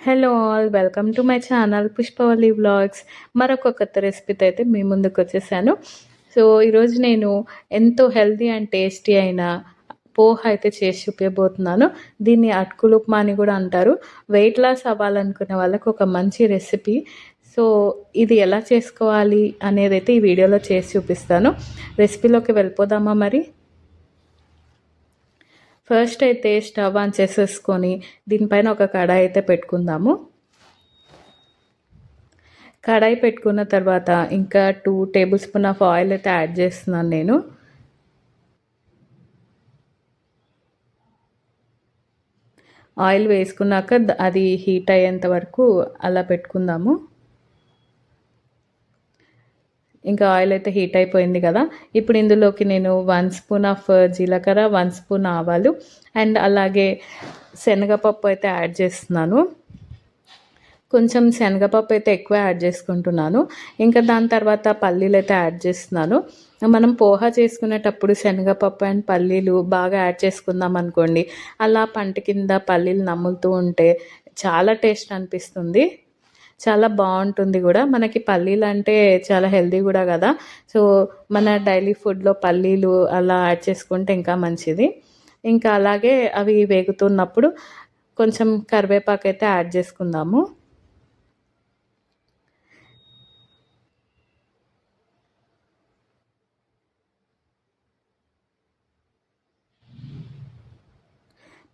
Hello all welcome to my channel Pushpavalli vlogs మరొక కొత్త రెసిపీతో అయితే మీ ముందుకు వచ్చేసాను. సో ఈరోజు నేను ఎంతో హెల్దీ అండ్ టేస్టీ అయిన పోహ అయితే చేసి చూపించబోతున్నాను దీన్ని అటుకులుప్మా అని కూడా అంటారు. వెయిట్ లాస్ అవ్వాలనుకునే వాళ్ళకు ఒక మంచి రెసిపీ సో ఇది ఎలా చేసుకోవాలి అనేది అయితే ఈ వీడియోలో చేసి చూపిస్తాను. రెసిపీలోకి వెళ్ళిపోదామా మరి? ఫస్ట్ అయితే స్టవ్ ఆన్ చేసేసుకొని దీనిపైన ఒక కడాయి అయితే పెట్టుకుందాము. కడాయి పెట్టుకున్న తర్వాత ఇంకా two tablespoon of oil అయితే యాడ్ చేస్తున్నాను నేను. ఆయిల్ వేసుకున్నాక అది హీట్ అయ్యేంత వరకు అలా పెట్టుకుందాము. ఇంకా ఆయిల్ అయితే హీట్ అయిపోయింది కదా. ఇప్పుడు ఇందులోకి నేను వన్ స్పూన్ ఆఫ్ జీలకర్ర వన్ స్పూన్ ఆవాలు అండ్ అలాగే శనగపప్పు అయితే యాడ్ చేస్తున్నాను. కొంచెం శనగపప్పు అయితే ఎక్కువ యాడ్ చేసుకుంటున్నాను. ఇంకా దాని తర్వాత పల్లీలు అయితే యాడ్ చేస్తున్నాను. మనం పోహా చేసుకునేటప్పుడు శనగపప్పు అండ్ పల్లీలు బాగా యాడ్ చేసుకుందాం అనుకోండి. అలా పంట కింద పల్లీలు నమ్ములుతూ ఉంటే చాలా టేస్ట్ అనిపిస్తుంది. చాలా బాగుంటుంది కూడా. మనకి పల్లీలు అంటే చాలా హెల్దీ కూడా కదా. సో మన డైలీ ఫుడ్లో పల్లీలు అలా యాడ్ చేసుకుంటే ఇంకా మంచిది. ఇంకా అలాగే అవి వేగుతున్నప్పుడు కొంచెం కరివేపాకు అయితే యాడ్ చేసుకుందాము.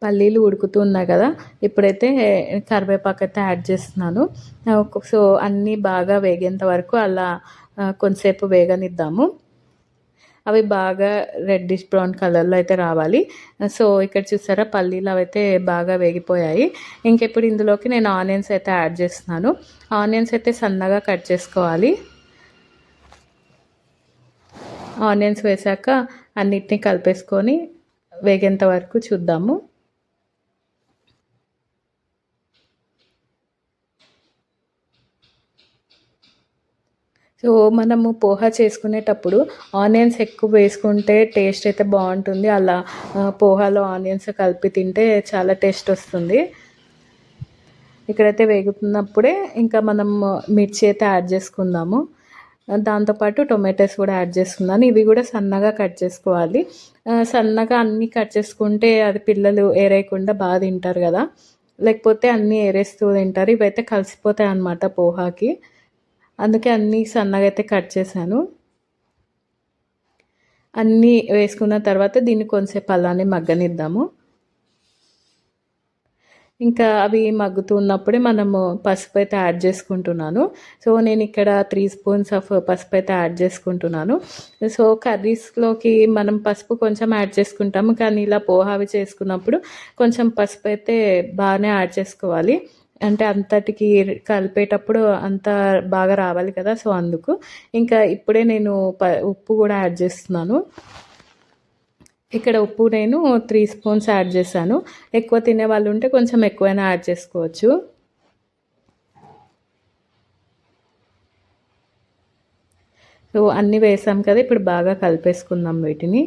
పల్లీలు ఉడుకుతున్నాయి కదా ఇప్పుడైతే కరివేపాకు అయితే యాడ్ చేస్తున్నాను. సో అన్నీ బాగా వేగేంత వరకు అలా కొంతసేపు వేగనిద్దాము. అవి బాగా రెడ్డిష్ బ్రౌన్ కలర్లో అయితే రావాలి. సో ఇక్కడ చూసారా పల్లీలు అవైతే బాగా వేగిపోయాయి. ఇంకెప్పుడు ఇందులోకి నేను ఆనియన్స్ అయితే యాడ్ చేస్తున్నాను. ఆనియన్స్ అయితే సన్నగా కట్ చేసుకోవాలి. ఆనియన్స్ వేసాక అన్నిటినీ కలిపేసుకొని వేగేంత వరకు చూద్దాము. సో మనము పోహా చేసుకునేటప్పుడు ఆనియన్స్ ఎక్కువ వేసుకుంటే టేస్ట్ అయితే బాగుంటుంది. అలా పోహాలో ఆనియన్స్ కలిపి తింటే చాలా టేస్ట్ వస్తుంది. ఇక్కడైతే వేగుతున్నప్పుడే ఇంకా మనం మిర్చి అయితే యాడ్ చేసుకుందాము. దాంతోపాటు టొమాటోస్ కూడా యాడ్ చేసుకున్నాను ఇవి కూడా సన్నగా కట్ చేసుకోవాలి. సన్నగా అన్నీ కట్ చేసుకుంటే అది పిల్లలు ఏరేయకుండా బాగా తింటారు కదా. లేకపోతే అన్నీ ఏరేస్తూ తింటారు. ఇవైతే కలిసిపోతాయి అన్నమాట పోహాకి. అందుకే అన్నీ సన్నగా అయితే కట్ చేశాను. అన్నీ వేసుకున్న తర్వాత దీన్ని కొంచెంసేపు అలానే మగ్గనిద్దాము. ఇంకా అవి మగ్గుతూ ఉన్నప్పుడే మనము పసుపు అయితే యాడ్ చేసుకుంటున్నాను. సో నేను ఇక్కడ త్రీ స్పూన్స్ ఆఫ్ పసుపు అయితే యాడ్ చేసుకుంటున్నాను. సో కర్రీస్లోకి మనం పసుపు కొంచెం యాడ్ చేసుకుంటాము. కానీ ఇలా పోహావి చేసుకున్నప్పుడు కొంచెం పసుపు అయితే బాగానే యాడ్ చేసుకోవాలి. అంటే అంతటికి కలిపేటప్పుడు అంత బాగా రావాలి కదా సో అందుకు. ఇంకా ఇప్పుడే నేను ప ఉప్పు కూడా యాడ్ చేస్తున్నాను. ఇక్కడ ఉప్పు నేను త్రీ స్పూన్స్ యాడ్ చేశాను. ఎక్కువ తినే వాళ్ళు ఉంటే కొంచెం ఎక్కువైనా యాడ్ చేసుకోవచ్చు. సో అన్నీ వేసాం కదా ఇప్పుడు బాగా కలిపేసుకుందాం వీటిని.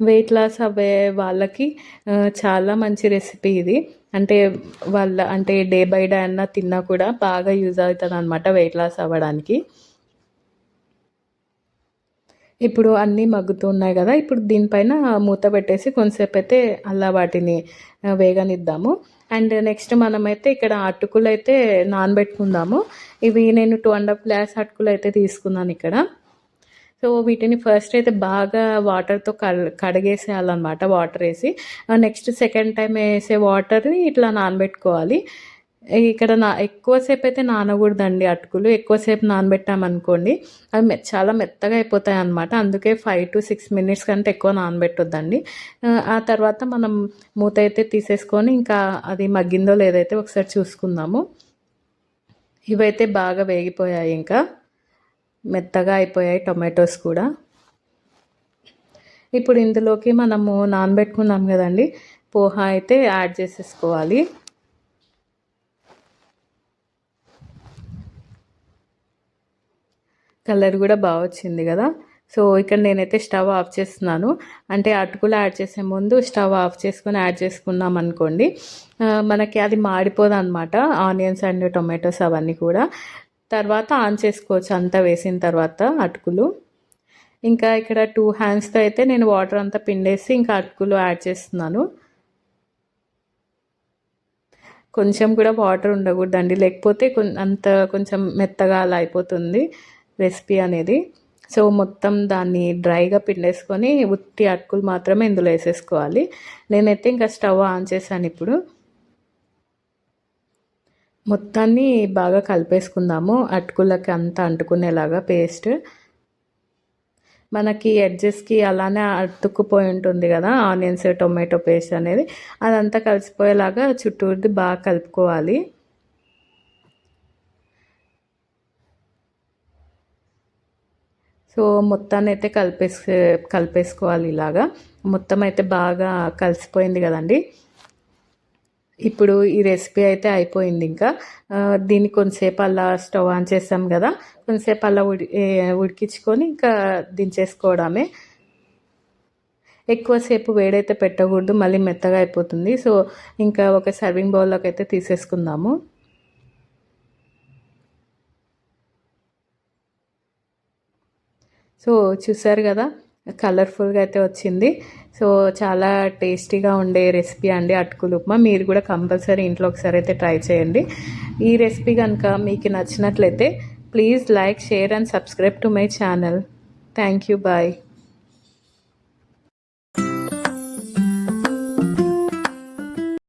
వెయిట్ లాస్ అవ్వే వాళ్ళకి చాలా మంచి రెసిపీ ఇది. అంటే వాళ్ళ అంటే డే బై డే అన్న తిన్నా కూడా బాగా యూజ్ అవుతుంది అనమాట వెయిట్ లాస్ అవ్వడానికి. ఇప్పుడు అన్నీ మగ్గుతున్నాయి కదా ఇప్పుడు దీనిపైన మూత పెట్టేసి కొంతసేపు అయితే అలా వాటిని వేగనిద్దాము. అండ్ నెక్స్ట్ మనమైతే ఇక్కడ అటుకులు అయితే నానబెట్టుకుందాము. ఇవి నేను టూ అండ్ హాఫ్ గ్లాస్ అటుకులు అయితే తీసుకున్నాను ఇక్కడ. సో వీటిని ఫస్ట్ అయితే బాగా వాటర్తో కల్ కడిగేసేయాలన్నమాట వాటర్ వేసి. నెక్స్ట్ సెకండ్ టైం వేసే వాటర్ని ఇట్లా నానబెట్టుకోవాలి. ఇక్కడ నా ఎక్కువసేపు అయితే నానకూడదండి అటుకులు. ఎక్కువసేపు నానబెట్టామనుకోండి అవి మె చాలా మెత్తగా అయిపోతాయి అనమాట అందుకే ఫైవ్ టు సిక్స్ మినిట్స్ కంటే ఎక్కువ నానబెట్టొద్దండి. ఆ తర్వాత మనం మూత అయితే తీసేసుకొని ఇంకా అది మగ్గిందో లేదైతే ఒకసారి చూసుకుందాము. ఇవైతే బాగా వేగిపోయాయి ఇంకా. మెత్తగా అయిపోయాయి టొమాటోస్ కూడా. ఇప్పుడు ఇందులోకి మనము నానబెట్టుకున్నాం కదండి పోహా అయితే యాడ్ చేసేసుకోవాలి. కలర్ కూడా బాగా వచ్చింది కదా. సో ఇక్కడ నేనైతే స్టవ్ ఆఫ్ చేస్తున్నాను. అంటే అటుకులు యాడ్ చేసే ముందు స్టవ్ ఆఫ్ చేసుకొని యాడ్ చేసుకున్నాం అనుకోండి మనకి అది మాడిపోదు అనమాట ఆనియన్స్ అండ్ టొమాటోస్ అవన్నీ కూడా. తర్వాత ఆన్ చేసుకోవచ్చు. అంతా వేసిన తర్వాత అటుకులు. ఇంకా ఇక్కడ టూ హ్యాండ్స్తో అయితే నేను వాటర్ అంతా పిండేసి ఇంకా అటుకులు యాడ్ చేస్తున్నాను. కొంచెం కూడా వాటర్ ఉండకూడదండి. లేకపోతే అంత కొంచెం మెత్తగా అలా అయిపోతుంది రెసిపీ అనేది. సో మొత్తం దాన్ని డ్రైగా పిండేసుకొని ఉత్తి అటుకులు మాత్రమే ఇందులో వేసేసుకోవాలి. నేనైతే ఇంకా స్టవ్ ఆన్ చేశాను ఇప్పుడు. మొత్తాన్ని బాగా కలిపేసుకుందాము. అటుకులకి అంతా అంటుకునేలాగా పేస్ట్. మనకి ఎడ్జెస్కి అలానే అతుక్కుపోయి ఉంటుంది కదా ఆనియన్స్ టొమాటో పేస్ట్ అనేది. అదంతా కలిసిపోయేలాగా చుట్టూది బాగా కలుపుకోవాలి. సో మొత్తాన్ని అయితే కలిపేసి కలిపేసుకోవాలి ఇలాగా. మొత్తం అయితే బాగా కలిసిపోయింది కదండి. ఇప్పుడు ఈ రెసిపీ అయితే అయిపోయింది ఇంకా. దీన్ని కొంతసేపు అలా స్టవ్ ఆన్ చేస్తాం కదా. కొంతసేపు అలా ఉడి ఉడికించుకొని ఇంకా దించేసుకోవడమే. ఎక్కువసేపు వేడైతే పెట్టకూడదు మళ్ళీ మెత్తగా అయిపోతుంది. సో ఇంకా ఒక సర్వింగ్ బౌల్లోకి అయితే తీసేసుకుందాము. సో చూసారు కదా? కలర్ఫుల్గా అయితే వచ్చింది. సో చాలా టేస్టీగా ఉండే రెసిపీ అండి అటుకులు ఉప్మా. మీరు కూడా కంపల్సరీ ఇంట్లో ఒకసారి అయితే ట్రై చేయండి. ఈ రెసిపీ కనుక మీకు నచ్చినట్లయితే please like share and subscribe to my channel. Thank you. Bye.